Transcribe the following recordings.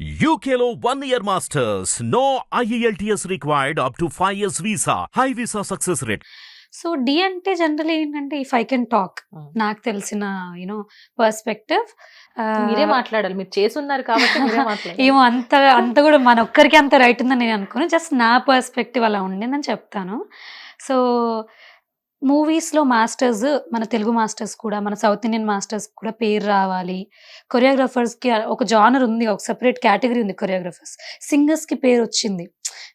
One year masters. No E IELTS required up to 5 years visa. High visa success rate. So the అంటే general ఏంటంటే if I can talk నాకు తెలిసిన you know perspective మీరే మాట్లాడాలి మీరు చేసున్నారు కాబట్టి ఏమో అంత అంత కూడా మన ఒక్కరికి అంత రైట్ ఉందని నేను అనుకోను జస్ట్ నా పర్స్పెక్టివ్ అలా ఉండిందని చెప్తాను సో మూవీస్లో మాస్టర్స్ మన తెలుగు మాస్టర్స్ కూడా మన సౌత్ ఇండియన్ మాస్టర్స్ కూడా పేరు రావాలి. కొరియోగ్రఫర్స్కి ఒక జానర్ ఉంది ఒక సెపరేట్ కేటగిరీ ఉంది కొరియోగ్రఫర్స్. సింగర్స్కి పేరు వచ్చింది.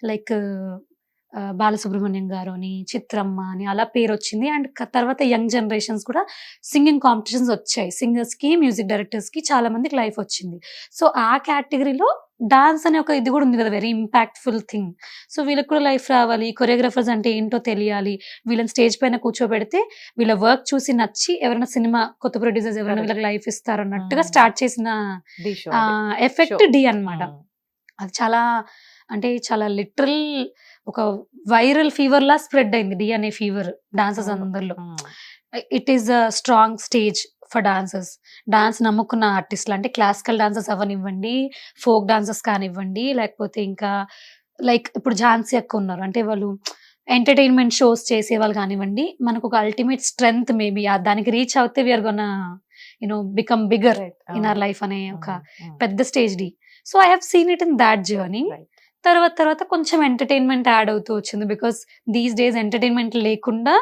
లైక్ బాలసుబ్రహ్మణ్యం గారు అని చిత్రమ్మ అని అలా పేరు వచ్చింది అండ్ తర్వాత యంగ్ జనరేషన్స్ కూడా సింగింగ్ కాంపిటీషన్స్ వచ్చాయి సింగర్స్కి మ్యూజిక్ డైరెక్టర్స్కి చాలా మందికి లైఫ్ వచ్చింది సో ఆ కేటగిరీలో డాన్స్ అనే ఒక ఇది కూడా ఉంది కదా వెరీ ఇంపాక్ట్ఫుల్ థింగ్ సో వీళ్ళకి కూడా లైఫ్ రావాలి కొరియోగ్రఫర్స్ అంటే ఏంటో తెలియాలి వీళ్ళని స్టేజ్ పైన కూర్చోబెడితే వీళ్ళ వర్క్ చూసి నచ్చి ఎవరైనా సినిమా కొత్త ప్రొడ్యూసర్స్ ఎవరైనా. వీళ్ళకి లైఫ్ ఇస్తారు అన్నట్టుగా. స్టార్ట్ చేసిన. ఎఫెక్ట్. డి అన్నమాట అది చాలా అంటే చాలా లిటరల్ ఒక వైరల్ ఫీవర్ లా స్ప్రెడ్ అయింది డి అనే ఫీవర్ డాన్సర్స్. అందరిలో. It is a strong stage for dancers dance నమ్ముకున్న ఆర్టిస్టులు అంటే క్లాసికల్ డాన్సర్స్ అవనివ్వండి ఫోక్ డాన్సర్స్ కానివ్వండి లేకపోతే ఇంకా లైక్ ఇప్పుడు ఝాన్సీ అక్క ఉన్నారు అంటే వాళ్ళు ఎంటర్టైన్మెంట్ షోస్ చేసే వాళ్ళు కానివ్వండి మనకు ఒక అల్టిమేట్ స్ట్రెంగ్త్ మేబీ దానికి రీచ్ అవుతే we're gonna you know become bigger Right. In our. Life అనే ఒక. పెద్ద stage Dhee so I have seen it in that journey. తర్వాత తర్వాత కొంచెం ఎంటర్టైన్మెంట్ యాడ్ అవుతూ వచ్చింది. బికాస్ దీస్ డేస్ ఎంటర్టైన్మెంట్ లేకుండా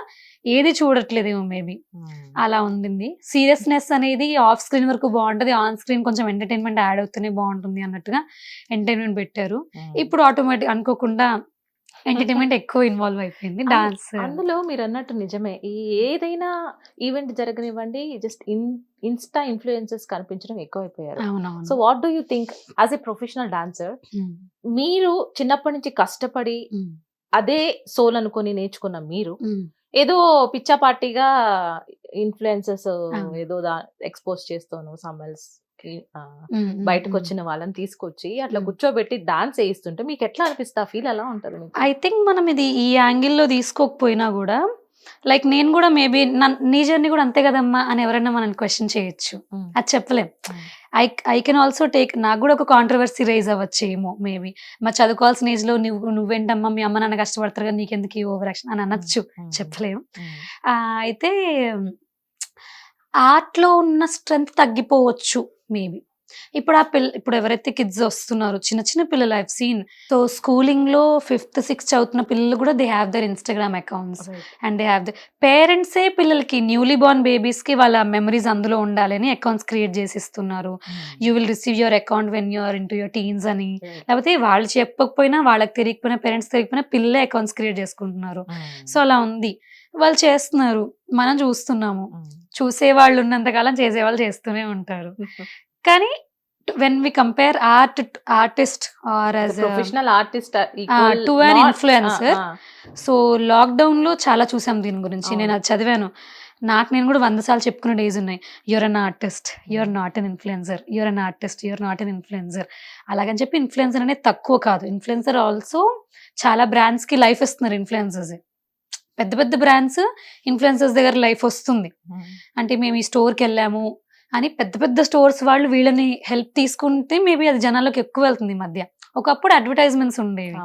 ఏది చూడట్లేదేమో మేబీ ఉమ్. అలా ఉండింది. సీరియస్నెస్ అనేది ఆఫ్ స్క్రీన్ వరకు బాగుంటది. ఆన్ స్క్రీన్ కొంచెం ఎంటర్టైన్మెంట్ యాడ్ అవుతూనే బాగుంటుంది అన్నట్టుగా ఎంటర్టైన్మెంట్ పెట్టారు. ఉమ్. ఇప్పుడు ఆటోమేటిక్ అనుకోకుండా ఎంటర్టైన్మెంట్ ఎక్కువ ఇన్వాల్వ్ అయిపోయింది డాన్స్. అందులో మీరు అన్నట్టు నిజమే. ఈ ఏదైనా ఈవెంట్ జరగనివ్వండి జస్ట్ ఇన్ ఇన్స్టా ఇన్ఫ్లుయెన్సెస్ కనిపించడం ఎక్కువైపోయారు. So what do you think as a professional dancer మీరు చిన్నప్పటి నుంచి కష్టపడి అదే సోల్ అనుకొని నేర్చుకున్న మీరు ఏదో పిచ్చాపార్టీగా ఇన్ఫ్లుయెన్సెస్ అవును. ఏదో ఎక్స్పోజ్ చేస్తాను సమ్మల్స్ ఉమ్, బయటకు. వచ్చిన వాళ్ళని తీసుకొచ్చి అట్లా. కూర్చోబెట్టి డాన్స్ వేయిస్తుంటే మీకు ఎట్లా అనిపిస్తా ఫీల్ ఎలా ఉంటది మీకు ఐ థింక్ మనం ఇది ఈ యాంగిల్లో తీసుకోకపోయినా కూడా లైక్ నేను కూడా మేబీ నీ జర్నీ కూడా అంతే కదమ్మా అని ఎవరైనా మనం క్వశ్చన్ చేయొచ్చు. అది చెప్పలేం. I I can also take నాకు కూడా ఒక కాంట్రవర్సీ రైజ్ అవ్వచ్చు ఏమో మేబీ మా చదువుకోవాల్సిన ఏజ్లో నువ్వు నువ్వేంటమ్మా మీ అమ్మ నాన్న కష్టపడతారు కదా నీకెందుకు ఓవర్ యాక్షన్ అని అనొచ్చు ఉమ్. చెప్పలేం ఉమ్. ఆ, అయితే ఆర్ట్లో ఉన్న స్ట్రెంగ్త్ తగ్గిపోవచ్చు మేబీ. ఇప్పుడు ఆ పిల్ల ఇప్పుడు ఎవరైతే కిడ్స్ వస్తున్నారు చిన్న చిన్న పిల్లలు ఐవ్ సీన్ సో స్కూలింగ్లో ఫిఫ్త్ సిక్స్త్ చదువుతున్న పిల్లలు కూడా they have their Instagram accounts. And they have the పేరెంట్సే పిల్లలకి న్యూలీ బోర్న్ బేబీస్కి వాళ్ళ మెమరీస్ అందులో ఉండాలని అకౌంట్స్ క్రియేట్ చేసి ఇస్తున్నారు. You will receive your account when you're into your teens అని. లేకపోతే వాళ్ళు చెప్పకపోయినా వాళ్ళకి తెలియకపోయినా పేరెంట్స్ తెలియకపోయినా పిల్లలే అకౌంట్స్ క్రియేట్ చేసుకుంటున్నారు. ఉమ్. సో అలా ఉంది. వాళ్ళు చేస్తున్నారు. మనం చూస్తున్నాము. ఉమ్. చూసే వాళ్ళు ఉన్నంతకాలం చేసేవాళ్ళు చేస్తూనే ఉంటారు. కానీ when we compare art artist are as professional artist to an influencer. సో లాక్డౌన్లో చాలా చూసాం దీని గురించి. నేను అది చదివాను. నాకు నేను కూడా వంద సార్లు చెప్పుకునే డేస్ ఉన్నాయి. You're an artist you're not an influencer you're an artist you're not an influencer అలాగని చెప్పి ఇన్ఫ్లుయెన్సర్ అనేది తక్కువ కాదు. ఇన్ఫ్లుయెన్సర్ ఆల్సో చాలా బ్రాండ్స్కి లైఫ్ ఇస్తున్నారు ఇన్ఫ్లుయెన్సర్స్ పెద్ద పెద్ద బ్రాండ్స్ ఇన్ఫ్లుయెన్సర్స్ దగ్గర లైఫ్ వస్తుంది. అంటే మేము ఈ స్టోర్కి వెళ్ళాము అని పెద్ద పెద్ద స్టోర్స్ వాళ్ళు వీళ్ళని హెల్ప్ తీసుకుంటే మేబీ అది జనాల్లోకి ఎక్కువ వెళ్తుంది ఈ మధ్య. ఒకప్పుడు అడ్వర్టైజ్మెంట్స్ ఉండేవి.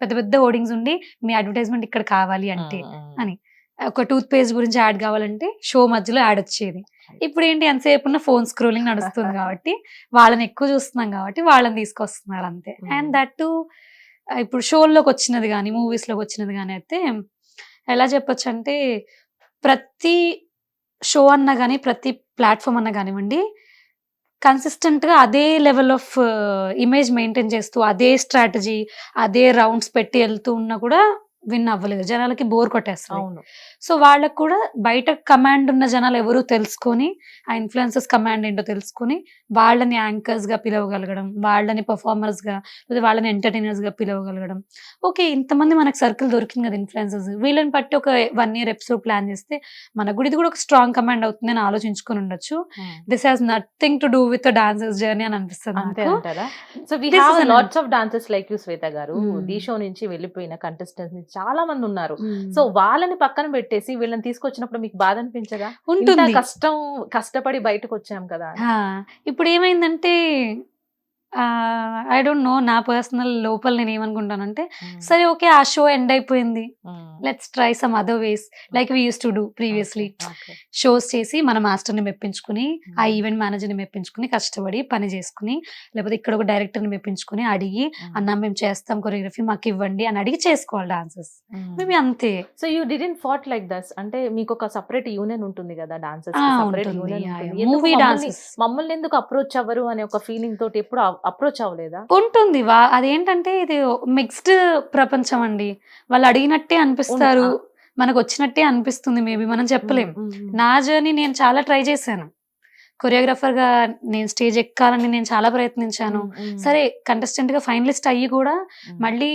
పెద్ద పెద్ద హోర్డింగ్స్ ఉండి మీ అడ్వర్టైజ్మెంట్ ఇక్కడ కావాలి అంటే. అని. ఒక టూత్ పేస్ట్ గురించి యాడ్ కావాలంటే షో మధ్యలో యాడ్ వచ్చేది. ఇప్పుడు ఏంటి ఎంతసేపు ఉన్న ఫోన్ స్క్రోలింగ్ నడుస్తుంది కాబట్టి వాళ్ళని ఎక్కువ చూస్తున్నాం కాబట్టి వాళ్ళని తీసుకొస్తున్నారు అంతే. అండ్ దట్ టు ఇప్పుడు షోల్లోకి వచ్చినది కానీ మూవీస్లోకి వచ్చినది కానీ అయితే ఎలా చెప్పొచ్చు అంటే ప్రతి షో అన్నా కానీ ప్రతి ప్లాట్ఫామ్ అన్నా కానివ్వండి కన్సిస్టెంట్గా అదే లెవెల్ ఆఫ్ ఇమేజ్ మెయింటైన్ చేస్తూ అదే స్ట్రాటజీ అదే రౌండ్స్ పెట్టి వెళ్తూ ఉన్నా కూడా విన్ అవ్వలేదు జనాలకి బోర్ కొట్టేస్తారు సో వాళ్ళకు కూడా బయట కమాండ్ ఉన్న జనాలు ఎవరు తెలుసుకొని ఆ ఇన్ఫ్లుయెన్సెస్ కమాండ్ ఏంటో తెలుసుకొని వాళ్ళని యాంకర్స్గా పిలవగలగడం వాళ్ళని పర్ఫార్మర్స్గా లేదా వాళ్ళని ఎంటర్టైనర్స్గా పిలవగలగడం. ఓకే ఇంతమంది మనకు సర్కిల్ దొరికింది కదా ఇన్ఫ్లుయెన్సెస్ వీళ్ళని బట్టి ఒక వన్ ఇయర్ ఎపిసోడ్ ప్లాన్ చేస్తే మనకు కూడా ఇది కూడా ఒక స్ట్రాంగ్ కమాండ్ అవుతుంది అని ఆలోచించుకొని ఉండొచ్చు. This has nothing to do with dancers journey అని అనిపిస్తుంది so we have lots of dancers like you Shweta garu. Hmm. The show నుంచి వెళ్ళిపోయిన కంటెస్టెంట్స్ చాలా మంది ఉన్నారు. సో వాళ్ళని పక్కన పెట్టేసి వీళ్ళని తీసుకొచ్చినప్పుడు మీకు బాధ అనిపించదా? ఇంత ఉంటుంది. కష్టం కష్టపడి బయటకు వచ్చాం కదా ఇప్పుడు ఏమైందంటే ఐ డోంట్ నో నా పర్సనల్ లోపల నేను ఏమనుకుంటానంటే సరే ఓకే ఆ షో ఎండ్ అయిపోయింది. Let's try some other ways like we use to do previously shows చేసి మన మాస్టర్ని మెప్పించుకుని ఆ ఈవెంట్ మేనేజర్ని మెప్పించుకుని కష్టపడి పని చేసుకుని లేకపోతే ఇక్కడ ఒక డైరెక్టర్ని మెప్పించుకుని అడిగి అన్న మేము చేస్తాం కొరియోగ్రఫీ మాకు ఇవ్వండి అని అడిగి చేసుకోవాలి డాన్సెస్ మేబీ అంతే. So you didn't thought like this అంటే మీకు ఒక సపరేట్ యూనియన్ ఉంటుంది కదా యూనియన్ మూవీ డాన్సెస్ మమ్మల్ని ఎందుకు అప్రోచ్ అవ్వరు అనే ఒక ఫీలింగ్ తోటి ఎప్పుడు అప్రోచ్ అవ్వలేదా? ఉంటుంది. వా అదేంటంటే ఇది మిక్స్డ్ ప్రపంచం అండి. వాళ్ళు అడిగినట్టే అనిపిస్తారు. మనకు వచ్చినట్టే అనిపిస్తుంది మేబీ మనం చెప్పలేం. నా జర్నీ నేను చాలా ట్రై చేశాను. కొరియోగ్రాఫర్గా నేను స్టేజ్ ఎక్కాలని నేను చాలా ప్రయత్నించాను. సరే కంటెస్టెంట్గా ఫైనలిస్ట్ అయ్యి కూడా మళ్ళీ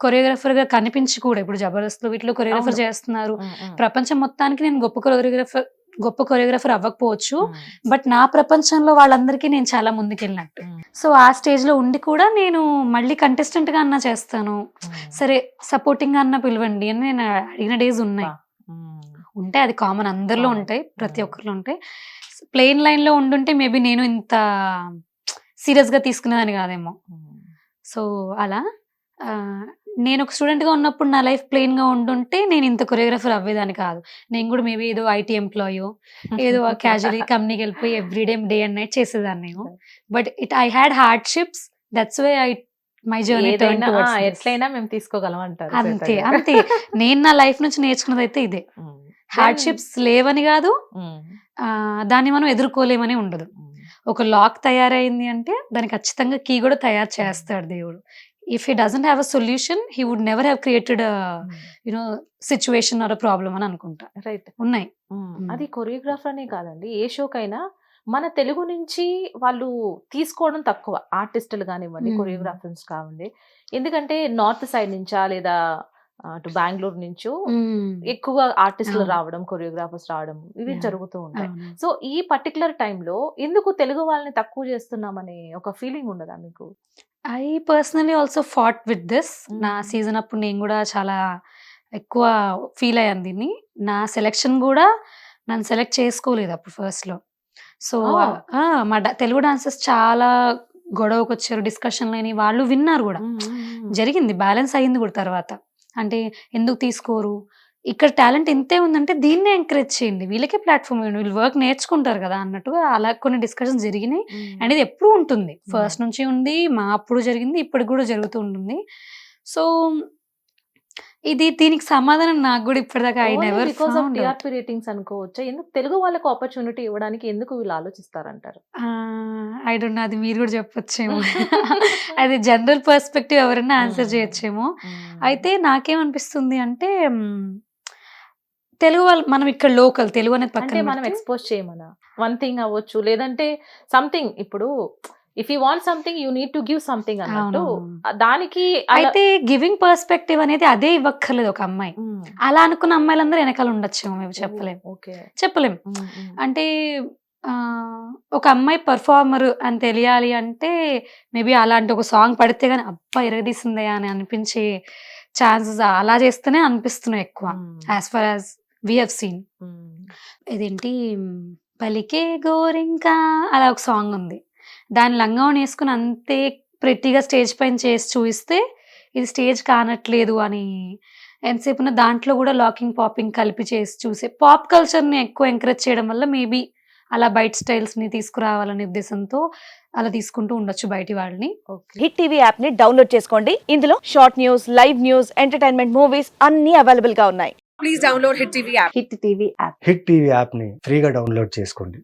కొరియోగ్రాఫర్గా కనిపించి కూడా ఇప్పుడు జబర్దస్త్లో వీటిలో కొరియోగ్రాఫర్. చేస్తున్నారు. ప్రపంచం మొత్తానికి నేను గొప్ప కొరియోగ్రాఫర్ గొప్ప కొరియోగ్రాఫర్ అవ్వకపోవచ్చు. బట్ నా ప్రపంచంలో వాళ్ళందరికీ నేను చాలా ముందుకెళ్ళినట్టు. సో ఆ స్టేజ్లో ఉండి కూడా నేను మళ్ళీ కంటెస్టెంట్గా అన్నా చేస్తాను. సరే సపోర్టింగ్గా అన్నా పిలవండి అని నేను అడిగిన డేస్ ఉన్నాయి. ఉంటే అది కామన్ అందరిలో. ఉంటాయి ప్రతి. ఒక్కరిలో ఉంటాయి. ప్లెయిన్ లైన్లో ఉండుంటే మేబీ నేను ఇంత సీరియస్గా తీసుకునేదాన్ని కాదేమో. సో అలా. నేను ఒక స్టూడెంట్గా ఉన్నప్పుడు నా లైఫ్ ప్లెయిన్గా ఉండుంటే నేను ఇంత కొరియోగ్రాఫర్ అవ్వేదాన్ని కాదు. నేను కూడా మేబీ ఏదో ఐటీ ఎంప్లాయో ఏదో క్యాజువల్ కంపెనీకి వెళ్ళిపోయి ఎవ్రీడే డే అండ్ నైట్ చేసేదాన్ని నేను. But it I had hardships that's way I my journey ఎట్లయినా మేము తీసుకోగలం అంటారు అంతే అంతే. నేను నా లైఫ్ నుంచి నేర్చుకున్నది అయితే ఇదే హార్డ్షిప్స్ లేవని కాదు దాన్ని మనం ఎదుర్కోలేమని ఉండదు. ఒక లాక్ తయారైంది అంటే దానికి ఖచ్చితంగా కీ కూడా తయారు చేస్తాడు దేవుడు. If he doesn't have a solution he would never have created you know situation or problem అని అనుకుంటా. రైట్ ఉన్నాయి. అది కొరియోగ్రాఫర్ అనే కాదండి. ఏ షోకైనా మన తెలుగు నుంచి వాళ్ళు తీసుకోవడం తక్కువ. ఆర్టిస్టులు కానివ్వండి Hmm. కొరియోగ్రాఫర్స్ కావండి. ఎందుకంటే నార్త్ సైడ్ నుంచా లేదా అటు బెంగళూరు నుంచో ఎక్కువ ఆర్టిస్టులు. రావడం కొరియోగ్రాఫర్స్ రావడం ఇవి. జరుగుతూ ఉంటాయి. సో ఈ పర్టికులర్ టైంలో ఎందుకు తెలుగు వాళ్ళని తక్కువ చేస్తున్నామనే ఒక ఫీలింగ్ ఉండదా మీకు I personally also thought with this నా. సీజన్ అప్పుడు నేను కూడా చాలా ఎక్కువ ఫీల్ అయ్యాను దీన్ని నా సెలెక్షన్ కూడా నన్ను సెలెక్ట్ చేసుకోలేదు అప్పుడు ఫస్ట్లో సో. మా డా- తెలుగు డాన్సర్స్ చాలా గొడవకు వచ్చారు డిస్కషన్ లేని వాళ్ళు విన్నారు కూడా జరిగింది బ్యాలెన్స్ అయ్యింది కూడా తర్వాత అంటే ఎందుకు తీసుకోరు? ఇక్కడ టాలెంట్ ఇంతే ఉందంటే దీన్నే ఎంకరేజ్ చేయండి. వీళ్ళకే ప్లాట్ఫామ్ ఇవ్వండి. వీళ్ళు వర్క్ నేర్చుకుంటారు కదా అన్నట్టుగా అలా కొన్ని డిస్కషన్స్ జరిగినాయి. అండ్ ఇది ఎప్పుడు ఉంటుంది. ఫస్ట్ నుంచి ఉంది మా అప్పుడు జరిగింది ఇప్పటికి కూడా జరుగుతూ ఉంటుంది. సో ఇది దీనికి సమాధానం నాకు కూడా ఇప్పటిదాకా I never because of TRP ratings అనుకోవచ్చా? ఎందుకు తెలుగు వాళ్ళకు ఆపర్చునిటీ ఇవ్వడానికి ఎందుకు వీళ్ళు ఆలోచిస్తారంటారు? ఐ డోంట్ అది మీరు కూడా చెప్పొచ్చేమో. అది జనరల్ పర్స్పెక్టివ్ ఎవరైనా ఆన్సర్. చేయొచ్చేమో. అయితే నాకేమనిపిస్తుంది అంటే తెలుగు వాళ్ళు మనం ఇక్కడ లోకల్ తెలుగు అనేది పక్కన మనం ఎక్స్పోజ్ చేయమనా? వన్ థింగ్ అవ్వచ్చు. లేదంటే సంథింగ్ ఇప్పుడు if you want something you need to give something అన్నట్టు. దానికి అయితే గివింగ్ పర్స్పెక్టివ్ అనేది అదే ఇవ్వక్కర్లేదు ఒక అమ్మాయి. మ్మ్. అలా అనుకున్న అమ్మాయిలందరూ వెనకాల ఉండొచ్చేమో మేము చెప్పలేం. ఓకే. చెప్పలేం. మ్మ్, మ్మ్. అంటే ఒక అమ్మాయి పర్ఫార్మర్ అని తెలియాలి అంటే మేబీ అలాంటి ఒక సాంగ్ పడితే గానీ అబ్బా ఇరగదీసిందే అని అనిపించే ఛాన్సెస్ అలా చేస్తేనే అనిపిస్తున్నాయి ఎక్కువ. As far as we have seen. ఇదేంటి? పలికే గోరింకా అలా ఒక సాంగ్ ఉంది. దాని లంగావని వేసుకుని అంతే ప్రెట్టిగా స్టేజ్ పైన చేసి చూపిస్తే ఇది స్టేజ్ కానట్లేదు అని. ఎంతసేపు ఉన్న దాంట్లో కూడా లాకింగ్ పాపింగ్ కలిపి చేసి చూసే. పాప్ కల్చర్ని ఎక్కువ ఎంకరేజ్ చేయడం వల్ల మేబీ అలా బయట స్టైల్స్ని తీసుకురావాలనే ఉద్దేశంతో అలా తీసుకుంటూ ఉండొచ్చు బయటి వాళ్ళని. ఓకే. హిట్ టీవీ యాప్ని డౌన్లోడ్ చేసుకోండి. ఇందులో short news live news entertainment movies అన్ని అవైలబుల్గా ఉన్నాయి Hit TV app. Hit TV యాప్ని ఫ్రీగా డౌన్లోడ్ చేసుకోండి.